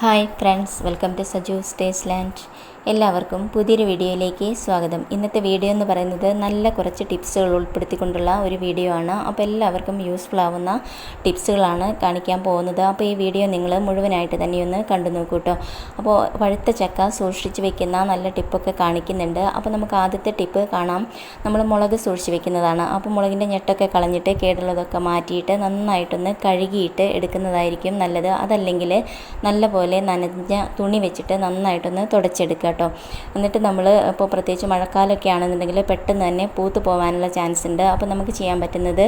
hi friends welcome to Saju stays land എല്ലാവർക്കും പുതിയൊരു വീഡിയോയിലേക്ക് സ്വാഗതം. ഇന്നത്തെ വീഡിയോ എന്ന് പറയുന്നത് നല്ല കുറച്ച് ടിപ്സുകൾ ഉൾപ്പെടുത്തിക്കൊണ്ടുള്ള ഒരു വീഡിയോ ആണ്. അപ്പോൾ എല്ലാവർക്കും യൂസ്ഫുൾ ആവുന്ന ടിപ്സുകളാണ് കാണിക്കാൻ പോകുന്നത്. അപ്പോൾ ഈ വീഡിയോ നിങ്ങൾ മുഴുവനായിട്ട് തന്നെ ഒന്ന് കണ്ടു നോക്കൂ കേട്ടോ. അപ്പോൾ പഴുത്ത ചക്ക സൂക്ഷിച്ച് വെക്കുന്ന നല്ല ടിപ്പൊക്കെ കാണിക്കുന്നുണ്ട്. അപ്പോൾ നമുക്ക് ആദ്യത്തെ ടിപ്പ് കാണാം. നമ്മൾ മുളക് സൂക്ഷിച്ച് വെക്കുന്നതാണ്. അപ്പോൾ മുളകിന്റെ ഞെട്ടൊക്കെ കളഞ്ഞിട്ട് കേടുള്ളതൊക്കെ മാറ്റിയിട്ട് നന്നായിട്ടൊന്ന് കഴുകിയിട്ട് എടുക്കുന്നതായിരിക്കും നല്ലത്. അതല്ലെങ്കിൽ നല്ലപോലെ നനഞ്ഞ തുണി വെച്ചിട്ട് നന്നായിട്ടൊന്ന് തുടച്ചെടുക്കുക കേട്ടോ. എന്നിട്ട് നമ്മൾ ഇപ്പോൾ പ്രത്യേകിച്ച് മഴക്കാലമൊക്കെ ആണെന്നുണ്ടെങ്കിൽ പെട്ടെന്ന് തന്നെ പൂത്ത് പോകാനുള്ള ചാൻസ് ഉണ്ട്. അപ്പോൾ നമുക്ക് ചെയ്യാൻ പറ്റുന്നത്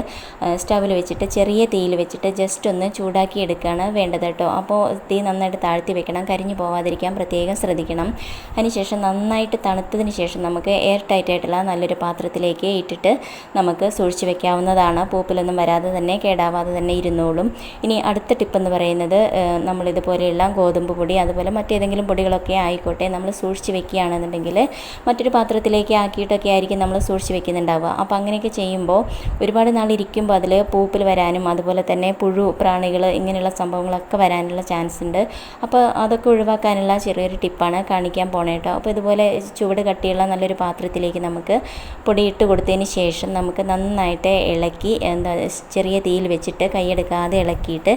സ്റ്റവിൽ വെച്ചിട്ട് ചെറിയ തീയിൽ വെച്ചിട്ട് ജസ്റ്റ് ഒന്ന് ചൂടാക്കി എടുക്കുകയാണ് വേണ്ടത് കേട്ടോ. അപ്പോൾ തീ നന്നായിട്ട് താഴ്ത്തി വെക്കണം കരിഞ്ഞു പോവാതിരിക്കാൻ പ്രത്യേകം ശ്രദ്ധിക്കണം. അതിനുശേഷം നന്നായിട്ട് തണുത്തതിന് ശേഷം നമുക്ക് എയർ ടൈറ്റ് ആയിട്ടുള്ള നല്ലൊരു പാത്രത്തിലേക്ക് ഇട്ടിട്ട് നമുക്ക് സൂക്ഷിച്ച് വെക്കാവുന്നതാണ്. പൂപ്പിലൊന്നും വരാതെ തന്നെ കേടാവാതെ തന്നെ ഇരുന്നോളും. ഇനി അടുത്ത ടിപ്പെന്ന് പറയുന്നത് നമ്മളിതുപോലെയുള്ള ഗോതമ്പ് പൊടി അതുപോലെ മറ്റേതെങ്കിലും പൊടികളൊക്കെ ആയിക്കോട്ടെ നമ്മൾ സൂക്ഷിച്ച് വെക്കുകയാണെന്നുണ്ടെങ്കിൽ മറ്റൊരു പാത്രത്തിലേക്ക് ആക്കിയിട്ടൊക്കെ ആയിരിക്കും നമ്മൾ സൂക്ഷിച്ച് വെക്കുന്നുണ്ടാവുക. അപ്പോൾ അങ്ങനെയൊക്കെ ചെയ്യുമ്പോൾ ഒരുപാട് നാൾ ഇരിക്കുമ്പോൾ അതിൽ പൂപ്പിൽ വരാനും അതുപോലെ തന്നെ പുഴു പ്രാണികൾ ഇങ്ങനെയുള്ള സംഭവങ്ങളൊക്കെ വരാനുള്ള ചാൻസ് ഉണ്ട്. അപ്പോൾ അതൊക്കെ ഒഴിവാക്കാനുള്ള ചെറിയൊരു ടിപ്പാണ് കാണിക്കാൻ പോണേ കേട്ടോ. അപ്പോൾ ഇതുപോലെ ചുവട് കട്ടിയുള്ള നല്ലൊരു പാത്രത്തിലേക്ക് നമുക്ക് പൊടിയിട്ട് കൊടുത്തതിന് ശേഷം നമുക്ക് നന്നായിട്ട് ഇളക്കി എന്താ ചെറിയ തീയിൽ വെച്ചിട്ട് കൈയെടുക്കാതെ ഇളക്കിയിട്ട്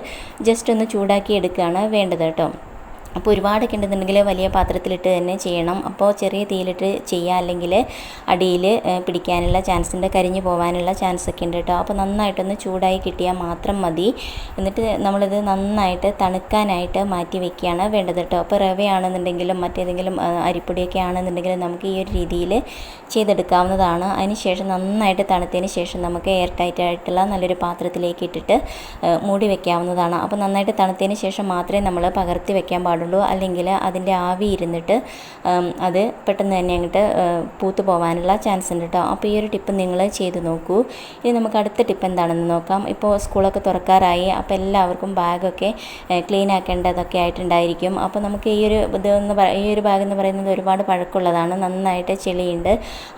ജസ്റ്റ് ഒന്ന് ചൂടാക്കി എടുക്കുകയാണ് വേണ്ടത് കേട്ടോ. അപ്പോൾ ഒരുപാടൊക്കെ ഉണ്ടെന്നുണ്ടെങ്കിൽ വലിയ പാത്രത്തിലിട്ട് തന്നെ ചെയ്യണം. അപ്പോൾ ചെറിയ തീയിലിട്ട് ചെയ്യുക അല്ലെങ്കിൽ അടിയിൽ പിടിക്കാനുള്ള ചാൻസ് ഉണ്ട് കരിഞ്ഞു പോകാനുള്ള ചാൻസ് ഒക്കെ ഉണ്ട് കേട്ടോ. അപ്പോൾ നന്നായിട്ടൊന്ന് ചൂടായി കിട്ടിയാൽ മാത്രം മതി. എന്നിട്ട് നമ്മളിത് നന്നായിട്ട് തണുക്കാനായിട്ട് മാറ്റി വെക്കുകയാണ് വേണ്ടത് കേട്ടോ. അപ്പോൾ റവയാണെന്നുണ്ടെങ്കിലും മറ്റേതെങ്കിലും അരിപ്പൊടിയൊക്കെ ആണെന്നുണ്ടെങ്കിലും നമുക്ക് ഈ ഒരു രീതിയിൽ ചെയ്തെടുക്കാവുന്നതാണ്. അതിനുശേഷം നന്നായിട്ട് തണുത്തതിന് ശേഷം നമുക്ക് എയർ ടൈറ്റ് ആയിട്ടുള്ള നല്ലൊരു പാത്രത്തിലേക്ക് ഇട്ടിട്ട് മൂടി വെക്കാവുന്നതാണ്. അപ്പോൾ നന്നായിട്ട് തണുത്തതിന് ശേഷം മാത്രമേ നമ്മൾ പകർത്തി വെക്കാൻ പാടുള്ളൂ. അല്ലെങ്കിൽ അതിന്റെ ആവി ഇരുന്നിട്ട് അത് പെട്ടെന്ന് തന്നെ അങ്ങോട്ട് പൂത്ത് പോകാനുള്ള ചാൻസ് ഉണ്ട് കേട്ടോ അപ്പോൾ ഈ ഒരു ടിപ്പ് നിങ്ങൾ ചെയ്ത് നോക്കൂ. ഇനി നമുക്ക് അടുത്ത ടിപ്പ് എന്താണെന്ന് നോക്കാം. ഇപ്പോൾ സ്കൂളൊക്കെ തുറക്കാറായി. അപ്പോൾ എല്ലാവർക്കും ബാഗൊക്കെ ക്ലീൻ ആക്കേണ്ടതൊക്കെ ആയിട്ടുണ്ടായിരിക്കും. അപ്പോൾ നമുക്ക് ഈ ഒരു ഇതെന്ന് ഈ ഒരു ബാഗ് എന്ന് പറയുന്നത് ഒരുപാട് പഴക്കമുള്ളതാണ്. നന്നായിട്ട് ചെളിയുണ്ട്.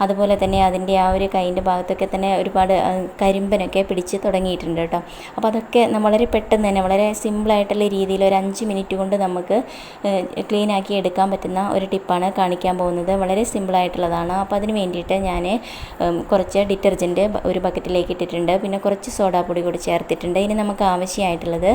അതുപോലെ തന്നെ അതിന്റെ ആ ഒരു കൈന്റെ ഭാഗത്തൊക്കെ തന്നെ ഒരുപാട് കരിമ്പനൊക്കെ പിടിച്ച് തുടങ്ങിയിട്ടുണ്ട് കേട്ടോ അപ്പോൾ അതൊക്കെ വളരെ പെട്ടെന്ന് തന്നെ വളരെ സിമ്പിളായിട്ടുള്ള രീതിയിൽ ഒരു അഞ്ച് മിനിറ്റ് കൊണ്ട് നമുക്ക് ക്ലീൻ ആക്കി എടുക്കാൻ പറ്റുന്ന ഒരു ടിപ്പാണ് കാണിക്കാൻ പോകുന്നത്. വളരെ സിമ്പിളായിട്ടുള്ളതാണ് അപ്പോൾ അതിന് വേണ്ടിയിട്ട് ഞാൻ കുറച്ച് ഡിറ്റർജന്റ് ഒരു ബക്കറ്റിലേക്ക് ഇട്ടിട്ടുണ്ട്. പിന്നെ കുറച്ച് സോഡാപ്പൊടി കൂടി ചേർത്തിട്ടുണ്ട്. ഇനി നമുക്ക് ആവശ്യമായിട്ടുള്ളത്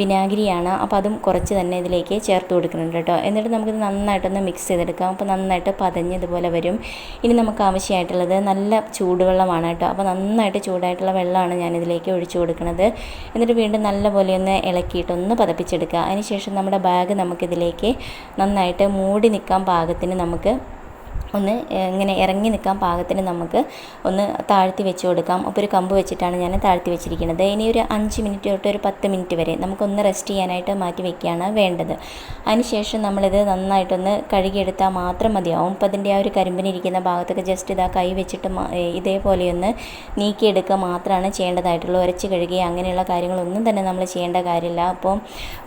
വിനാഗിരിയാണ്. അപ്പോൾ അതും കുറച്ച് തന്നെ ഇതിലേക്ക് ചേർത്ത് കൊടുക്കുന്നുണ്ട് കേട്ടോ. എന്നിട്ട് നമുക്കിത് നന്നായിട്ടൊന്ന് മിക്സ് ചെയ്തെടുക്കാം. അപ്പോൾ നന്നായിട്ട് പതഞ്ഞ് ഇതുപോലെ വരും. ഇനി നമുക്ക് ആവശ്യമായിട്ടുള്ളത് നല്ല ചൂടുവെള്ളമാണ് കേട്ടോ. അപ്പോൾ നന്നായിട്ട് ചൂടായിട്ടുള്ള വെള്ളമാണ് ഞാൻ ഇതിലേക്ക് ഒഴിച്ചു കൊടുക്കുന്നത്. എന്നിട്ട് വീണ്ടും നല്ലപോലെ ഒന്ന് ഇളക്കിയിട്ടൊന്ന് പതപ്പിച്ചെടുക്കുക. അതിനുശേഷം നമ്മുടെ ബാഗ് നമുക്കിതിലേക്ക് നന്നായിട്ട് മൂടി നിൽക്കാൻ പാകത്തിന് നമുക്ക് ഒന്ന് ഇങ്ങനെ ഇറങ്ങി നിൽക്കാൻ പാകത്തിന് നമുക്ക് ഒന്ന് താഴ്ത്തി വെച്ച് കൊടുക്കാം. അപ്പോൾ ഒരു കമ്പ് വെച്ചിട്ടാണ് ഞാൻ താഴ്ത്തി വെച്ചിരിക്കുന്നത്. ഇനി ഒരു അഞ്ച് മിനിറ്റ് തൊട്ട് ഒരു പത്ത് മിനിറ്റ് വരെ നമുക്കൊന്ന് റെസ്റ്റ് ചെയ്യാനായിട്ട് മാറ്റി വെക്കുകയാണ് വേണ്ടത്. അതിനുശേഷം നമ്മളിത് നന്നായിട്ടൊന്ന് കഴുകിയെടുത്താൽ മാത്രം മതിയാവും. അപ്പോൾ അതിന്റെ ആ ഒരു കരിമ്പിനിരിക്കുന്ന ഭാഗത്തൊക്കെ ജസ്റ്റ് ഇതാ കൈ വെച്ചിട്ട് ഇതേപോലെയൊന്ന് നീക്കിയെടുക്കുക മാത്രമാണ് ചെയ്യേണ്ടതായിട്ടുള്ളൂ. ഉരച്ച് കഴുകുക അങ്ങനെയുള്ള കാര്യങ്ങളൊന്നും തന്നെ നമ്മൾ ചെയ്യേണ്ട കാര്യമില്ല. അപ്പോൾ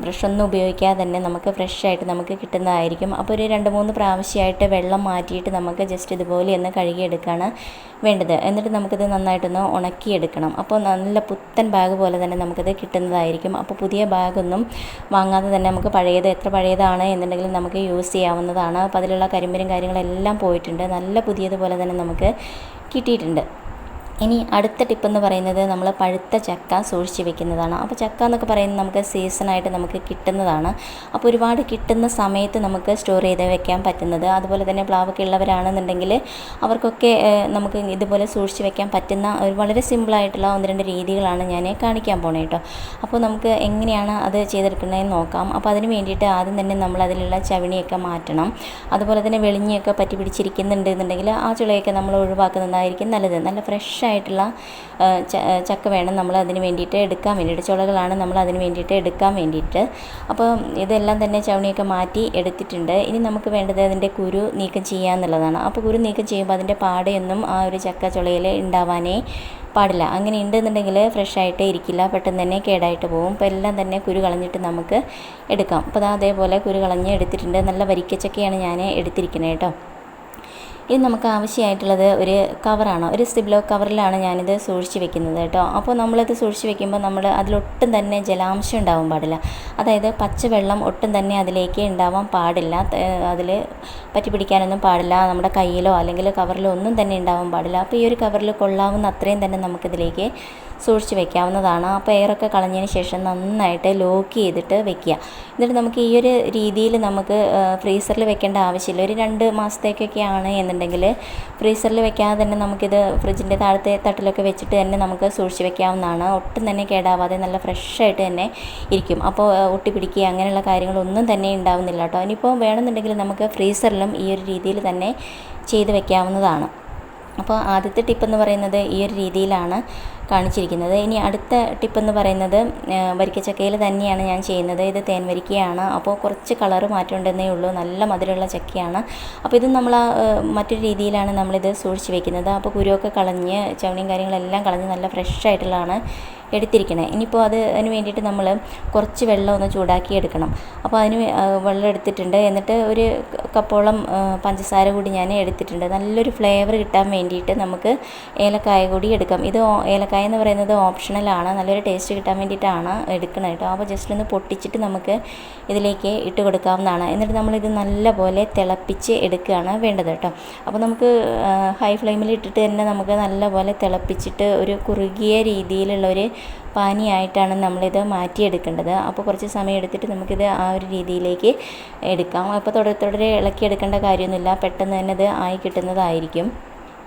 ബ്രഷൊന്നും ഉപയോഗിക്കാതെ തന്നെ നമുക്ക് ഫ്രഷ് ആയിട്ട് നമുക്ക് കിട്ടുന്നതായിരിക്കും. അപ്പോൾ ഒരു രണ്ട് മൂന്ന് പ്രാവശ്യമായിട്ട് വെള്ളം മാറ്റിയിട്ട് നമുക്ക് ജസ്റ്റ് ഇതുപോലെ ഒന്ന് കഴുകിയെടുക്കുകയാണ് വേണ്ടത്. എന്നിട്ട് നമുക്കിത് നന്നായിട്ടൊന്ന് ഉണക്കിയെടുക്കണം. അപ്പോൾ നല്ല പുത്തൻ ബാഗ് പോലെ തന്നെ നമുക്കിത് കിട്ടുന്നതായിരിക്കും. അപ്പോൾ പുതിയ ബാഗൊന്നും വാങ്ങാതെ തന്നെ നമുക്ക് പഴയത് എത്ര പഴയതാണ് എന്നുണ്ടെങ്കിലും നമുക്ക് യൂസ് ചെയ്യാവുന്നതാണ്. അപ്പോൾ അതിലുള്ള കരിമ്പരും കാര്യങ്ങളെല്ലാം പോയിട്ടുണ്ട്. നല്ല പുതിയതുപോലെ തന്നെ നമുക്ക് കിട്ടിയിട്ടുണ്ട്. ഇനി അടുത്ത ടിപ്പ് എന്ന് പറയുന്നത് നമ്മൾ പഴുത്ത ചക്ക സൂക്ഷിച്ച് വെക്കുന്നതാണ്. അപ്പോൾ ചക്ക എന്നൊക്കെ പറയുന്നത് നമുക്ക് സീസണായിട്ട് നമുക്ക് കിട്ടുന്നതാണ്. അപ്പോൾ ഒരുപാട് കിട്ടുന്ന സമയത്ത് നമുക്ക് സ്റ്റോർ ചെയ്ത് വെക്കാൻ പറ്റുന്നത്. അതുപോലെ തന്നെ പ്ലാവൊക്കെ ഉള്ളവരാണെന്നുണ്ടെങ്കിൽ അവർക്കൊക്കെ നമുക്ക് ഇതുപോലെ സൂക്ഷിച്ച് വെക്കാൻ പറ്റുന്ന ഒരു വളരെ സിമ്പിളായിട്ടുള്ള ഒന്ന് രണ്ട് രീതികളാണ് ഞാൻ കാണിക്കാൻ പോണേ കേട്ടോ അപ്പോൾ നമുക്ക് എങ്ങനെയാണ് അത് ചെയ്തെടുക്കുന്നതെന്ന് നോക്കാം. അപ്പോൾ അതിന് വേണ്ടിയിട്ട് ആദ്യം തന്നെ നമ്മൾ അതിലുള്ള ചവിണിയൊക്കെ മാറ്റണം. അതുപോലെ തന്നെ വെളിഞ്ഞൊക്കെ പറ്റി പിടിച്ചിരിക്കുന്നുണ്ട് എന്നുണ്ടെങ്കിൽ ആ ചുളയൊക്കെ നമ്മൾ ഒഴിവാക്കുന്നതായിരിക്കും നല്ലത്. നല്ല ഫ്രഷ് ആയിട്ടുള്ള ചക്ക വേണം നമ്മൾ അതിന് വേണ്ടിയിട്ട് എടുക്കാൻ വേണ്ടിയിട്ട് ചുളകളാണ് നമ്മൾ അതിന് വേണ്ടിയിട്ട് എടുക്കാൻ വേണ്ടിയിട്ട്. അപ്പോൾ ഇതെല്ലാം തന്നെ ചവണിയൊക്കെ മാറ്റി എടുത്തിട്ടുണ്ട്. ഇനി നമുക്ക് വേണ്ടത് അതിന്റെ കുരു നീക്കം ചെയ്യുക എന്നുള്ളതാണ്. അപ്പോൾ കുരു നീക്കം ചെയ്യുമ്പോൾ അതിന്റെ പാടയൊന്നും ആ ഒരു ചക്ക ചുളയിൽ ഉണ്ടാവാനേ പാടില്ല. അങ്ങനെ ഉണ്ടെന്നുണ്ടെങ്കിൽ ഫ്രഷ് ആയിട്ട് ഇരിക്കില്ല പെട്ടെന്ന് തന്നെ കേടായിട്ട് പോകും അപ്പോൾ എല്ലാം തന്നെ കുരു കളഞ്ഞിട്ട് നമുക്ക് എടുക്കാം. അപ്പോൾ അതേപോലെ കുരു കളഞ്ഞ് എടുത്തിട്ടുണ്ട്. നല്ല വരിക്കച്ചക്കയാണ് ഞാൻ എടുത്തിരിക്കുന്നത് കേട്ടോ. ഇനി നമുക്ക് ആവശ്യമായിട്ടുള്ളത് ഒരു കവറാണ്. ഒരു സ്റ്റിബ്ലോ കവറിലാണ് ഞാനിത് സൂക്ഷിച്ച് വെക്കുന്നത് കേട്ടോ. അപ്പോൾ നമ്മളിത് സൂക്ഷിച്ച് വെക്കുമ്പോൾ നമ്മൾ അതിലൊട്ടും തന്നെ ജലാംശം ഉണ്ടാവാൻ പാടില്ല. അതായത് പച്ചവെള്ളം ഒട്ടും തന്നെ അതിലേക്ക് ഉണ്ടാവാൻ പാടില്ല. അതിൽ പറ്റി പിടിക്കാനൊന്നും പാടില്ല. നമ്മുടെ കയ്യിലോ അല്ലെങ്കിൽ കവറിലോ ഒന്നും തന്നെ ഉണ്ടാവാൻ പാടില്ല. അപ്പോൾ ഈ ഒരു കവറിൽ കൊള്ളാവുന്ന അത്രയും തന്നെ നമുക്കിതിലേക്ക് സൂക്ഷിച്ച് വെക്കാവുന്നതാണ്. അപ്പോൾ എയറൊക്കെ കളഞ്ഞതിന് ശേഷം നന്നായിട്ട് ലോക്ക് ചെയ്തിട്ട് വെക്കുക. എന്നിട്ട് നമുക്ക് ഈ ഒരു രീതിയിൽ നമുക്ക് ഫ്രീസറിൽ വെക്കേണ്ട ആവശ്യമില്ല. ഒരു രണ്ട് മാസത്തേക്കൊക്കെയാണ് എന്നുണ്ടെങ്കിൽ ഫ്രീസറിൽ വെക്കാതെ തന്നെ നമുക്കിത് ഫ്രിഡ്ജിന്റെ താഴത്തെ തട്ടിലൊക്കെ വെച്ചിട്ട് തന്നെ നമുക്ക് സൂക്ഷിച്ച് വെക്കാവുന്നതാണ്. ഒട്ടും തന്നെ കേടാവാതെ നല്ല ഫ്രഷായിട്ട് തന്നെ ഇരിക്കും. അപ്പോൾ ഒട്ടി പിടിക്കുക അങ്ങനെയുള്ള കാര്യങ്ങളൊന്നും തന്നെ ഉണ്ടാവുന്നില്ല കേട്ടോ. ഇനിയിപ്പോൾ വേണമെന്നുണ്ടെങ്കിൽ നമുക്ക് ഫ്രീസറിലും ഈ ഒരു രീതിയിൽ തന്നെ ചെയ്ത് വെക്കാവുന്നതാണ്. അപ്പോൾ ആദ്യത്തെ ടിപ്പ് എന്ന് പറയുന്നത് ഈ ഒരു രീതിയിലാണ്. കാണിച്ചിരിക്കുന്നത്. ഇനി അടുത്ത ടിപ്പെന്ന് പറയുന്നത് വരിക്കച്ചക്കയിൽ തന്നെയാണ് ഞാൻ ചെയ്യുന്നത്. ഇത് തേൻ വരിക്കയാണ്. അപ്പോൾ കുറച്ച് കളറ് മാറ്റമുണ്ടെന്നേ ഉള്ളൂ. നല്ല മധുരമുള്ള ചക്കയാണ്. അപ്പോൾ ഇത് നമ്മൾ മറ്റൊരു രീതിയിലാണ് നമ്മളിത് സൂക്ഷിച്ച് വെക്കുന്നത്. അപ്പോൾ കുരുവൊക്കെ കളഞ്ഞ് ചവണിയും കാര്യങ്ങളെല്ലാം കളഞ്ഞ് നല്ല ഫ്രഷ് ആയിട്ടുള്ളതാണ്. എടുത്തിരിക്കണേ. ഇനിയിപ്പോൾ അത് അതിന് വേണ്ടിയിട്ട് നമ്മൾ കുറച്ച് വെള്ളം ഒന്ന് ചൂടാക്കി എടുക്കണം. അപ്പോൾ അതിന് വെള്ളം എടുത്തിട്ടുണ്ട്. എന്നിട്ട് ഒരു കപ്പോളം പഞ്ചസാര കൂടി ഞാൻ എടുത്തിട്ടുണ്ട്. നല്ലൊരു ഫ്ലേവർ കിട്ടാൻ വേണ്ടിയിട്ട് നമുക്ക് ഏലക്കായ കൂടി എടുക്കാം. ഇത് ഏലക്കായ എന്ന് പറയുന്നത് ഓപ്ഷണലാണ് നല്ലൊരു ടേസ്റ്റ് കിട്ടാൻ വേണ്ടിയിട്ടാണ് എടുക്കുന്നത് കേട്ടോ അപ്പോൾ ജസ്റ്റ് ഒന്ന് പൊട്ടിച്ചിട്ട് നമുക്ക് ഇതിലേക്ക് ഇട്ട് കൊടുക്കാവുന്നതാണ്. എന്നിട്ട് നമ്മളിത് നല്ലപോലെ തിളപ്പിച്ച് എടുക്കുകയാണ് വേണ്ടത് കേട്ടോ അപ്പോൾ നമുക്ക് ഹൈ ഫ്ലെയിമിൽ ഇട്ടിട്ട് തന്നെ നമുക്ക് നല്ലപോലെ തിളപ്പിച്ചിട്ട് ഒരു കുറുകിയ രീതിയിലുള്ള ഒരു പാനിയായിട്ടാണ് നമ്മളിത് മാറ്റിയെടുക്കേണ്ടത്. അപ്പോൾ കുറച്ച് സമയം എടുത്തിട്ട് നമുക്കിത് ആ ഒരു രീതിയിലേക്ക് എടുക്കാം. അപ്പോൾ തുടരെ തുടരെ ഇളക്കിയെടുക്കേണ്ട കാര്യമൊന്നുമില്ല. പെട്ടെന്ന് തന്നെ ഇത് ആയി കിട്ടുന്നതായിരിക്കും.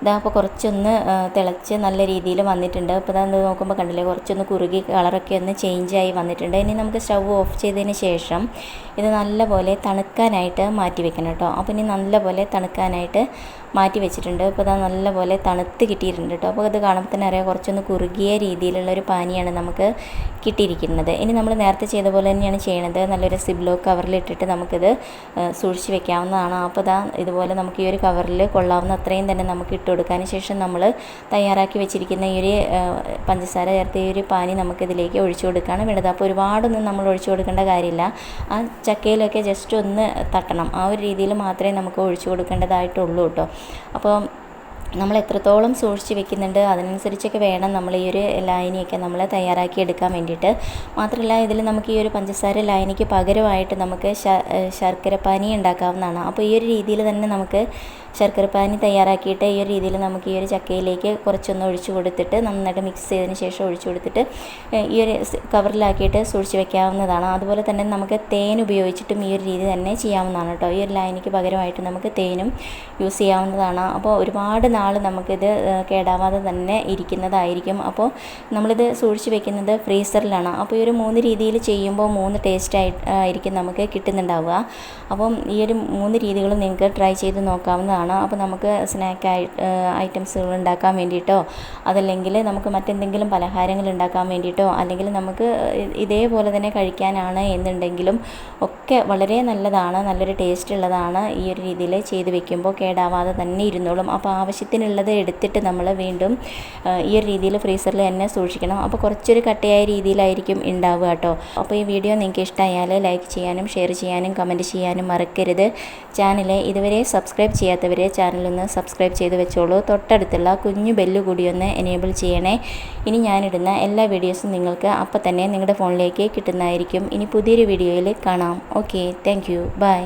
ഇതാ അപ്പോൾ കുറച്ചൊന്ന് തിളച്ച് നല്ല രീതിയിൽ വന്നിട്ടുണ്ട്. അപ്പോൾ ഇതാ നോക്കുമ്പോൾ കണ്ടില്ലേ കുറച്ചൊന്ന് കുറുകി കളറൊക്കെ ഒന്ന് ചേഞ്ചായി വന്നിട്ടുണ്ട്. ഇനി നമുക്ക് സ്റ്റൗ ഓഫ് ചെയ്തതിന് ശേഷം ഇത് നല്ലപോലെ തണുക്കാനായിട്ട് മാറ്റി വെക്കണം കേട്ടോ. അപ്പോൾ ഇനി നല്ലപോലെ തണുക്കാനായിട്ട് മാറ്റി വെച്ചിട്ടുണ്ട്. അപ്പോൾ അത് നല്ലപോലെ തണുത്ത് കിട്ടിയിട്ടുണ്ട് കേട്ടോ അപ്പോൾ ഇത് കാണുമ്പോൾ തന്നെ അറിയാം കുറച്ചൊന്ന് കുറുകിയ രീതിയിലുള്ള ഒരു പാനിയാണ് നമുക്ക് കിട്ടിയിരിക്കുന്നത്. ഇനി നമ്മൾ നേരത്തെ ചെയ്ത പോലെ തന്നെയാണ് ചെയ്യണത്. നല്ലൊരു സിബ്ലോ കവറിലിട്ടിട്ട് നമുക്കിത് സൂക്ഷിച്ച് വെക്കാവുന്നതാണ്. അപ്പോൾ ഇതാ ഇതുപോലെ നമുക്ക് ഈ ഒരു കവറിൽ കൊള്ളാവുന്ന അത്രയും തന്നെ നമുക്ക് ഇട്ട് കൊടുക്കാന് ശേഷം നമ്മൾ തയ്യാറാക്കി വെച്ചിരിക്കുന്ന ഈ ഒരു പഞ്ചസാര ചേർത്ത ഈ ഒരു പാനി നമുക്കിതിലേക്ക് ഒഴിച്ചു കൊടുക്കുകയാണ് വേണ്ടത് അപ്പോൾ ഒരുപാടൊന്നും നമ്മൾ ഒഴിച്ചു കൊടുക്കേണ്ട കാര്യമില്ല. ആ ചക്കയിലൊക്കെ ജസ്റ്റ് ഒന്ന് തട്ടണം. ആ ഒരു രീതിയിൽ മാത്രമേ നമുക്ക് ഒഴിച്ചു കൊടുക്കേണ്ടതായിട്ടുള്ളൂ കേട്ടോ അപ്പോൾ നമ്മൾ എത്രത്തോളം സൂക്ഷിച്ച് വെക്കുന്നുണ്ട് അതിനനുസരിച്ചൊക്കെ വേണം നമ്മൾ ഈ ഒരു ലായനിയൊക്കെ നമ്മൾ തയ്യാറാക്കി എടുക്കാൻ വേണ്ടിയിട്ട്. മാത്രമല്ല ഇതിൽ നമുക്ക് ഈ ഒരു പഞ്ചസാര ലായനിക്ക് പകരമായിട്ട് നമുക്ക് ശർക്കര പാനി ഉണ്ടാക്കാവുന്നതാണ്. അപ്പോൾ ഈ ഒരു രീതിയിൽ തന്നെ നമുക്ക് ശർക്കരപ്പാനി തയ്യാറാക്കിയിട്ട് ഈ ഒരു രീതിയിൽ നമുക്ക് ഈ ഒരു ചക്കയിലേക്ക് കുറച്ചൊന്ന് ഒഴിച്ചു കൊടുത്തിട്ട് നന്നായിട്ട് മിക്സ് ചെയ്തതിന് ശേഷം ഒഴിച്ചു കൊടുത്തിട്ട് ഈ ഒരു കവറിലാക്കിയിട്ട് സൂക്ഷിച്ച് വെക്കാവുന്നതാണ്. അതുപോലെ തന്നെ നമുക്ക് തേൻ ഉപയോഗിച്ചിട്ടും ഈ ഒരു രീതി തന്നെ ചെയ്യാവുന്നതാണ് കേട്ടോ. ഈ ഒരു ലൈനിക്ക് പകരമായിട്ട് നമുക്ക് തേനും യൂസ് ചെയ്യാവുന്നതാണ്. അപ്പോൾ ഒരുപാട് നാൾ നമുക്കിത് കേടാവാതെ തന്നെ ഇരിക്കുന്നതായിരിക്കും. അപ്പോൾ നമ്മളിത് സൂക്ഷിച്ച് വെക്കുന്നത് ഫ്രീസറിലാണ്. അപ്പോൾ ഈ ഒരു മൂന്ന് രീതിയിൽ ചെയ്യുമ്പോൾ മൂന്ന് ടേസ്റ്റ് ആയിട്ട് ആയിരിക്കും നമുക്ക് കിട്ടുന്നുണ്ടാവുക. അപ്പം ഈ ഒരു മൂന്ന് രീതികളും നിങ്ങൾക്ക് ട്രൈ ചെയ്ത് നോക്കാവുന്നതാണ്. ആണ് അപ്പോൾ നമുക്ക് സ്നാക്ക് ഐറ്റംസുകൾ ഉണ്ടാക്കാൻ വേണ്ടിയിട്ടോ അതല്ലെങ്കിൽ നമുക്ക് മറ്റെന്തെങ്കിലും പലഹാരങ്ങൾ ഉണ്ടാക്കാൻ വേണ്ടിയിട്ടോ അല്ലെങ്കിൽ നമുക്ക് ഇതേപോലെ തന്നെ കഴിക്കാനാണ് എന്നുണ്ടെങ്കിലും ഒക്കെ വളരെ നല്ലതാണ് നല്ലൊരു ടേസ്റ്റ് ഉള്ളതാണ് ഈ ഒരു രീതിയിൽ ചെയ്ത് വെക്കുമ്പോൾ കേടാവാതെ തന്നെ ഇരുന്നോളും. അപ്പോൾ ആവശ്യത്തിനുള്ളത് എടുത്തിട്ട് നമ്മൾ വീണ്ടും ഈ ഒരു രീതിയിൽ ഫ്രീസറിൽ തന്നെ സൂക്ഷിക്കണം. അപ്പോൾ കുറച്ചൊരു കട്ടയായ രീതിയിലായിരിക്കും ഉണ്ടാവുക കേട്ടോ. അപ്പോൾ ഈ വീഡിയോ നിങ്ങൾക്ക് ഇഷ്ടമായാൽ ലൈക്ക് ചെയ്യാനും ഷെയർ ചെയ്യാനും കമന്റ് ചെയ്യാനും മറക്കരുത്. ചാനൽ ഇതുവരെ സബ്സ്ക്രൈബ് ചെയ്യാത്തവർ ചാനൽ ചാനലൊന്ന് സബ്സ്ക്രൈബ് ചെയ്ത് വെച്ചോളൂ. തൊട്ടടുത്തുള്ള കുഞ്ഞു ബെല്ല് കൂടി ഒന്ന് എനേബിൾ ചെയ്യണേ. ഇനി ഞാനിടുന്ന എല്ലാ വീഡിയോസും നിങ്ങൾക്ക് അപ്പം തന്നെ നിങ്ങളുടെ ഫോണിലേക്ക് കിട്ടുന്നതായിരിക്കും. ഇനി പുതിയൊരു വീഡിയോയിൽ കാണാം. Okay thank bye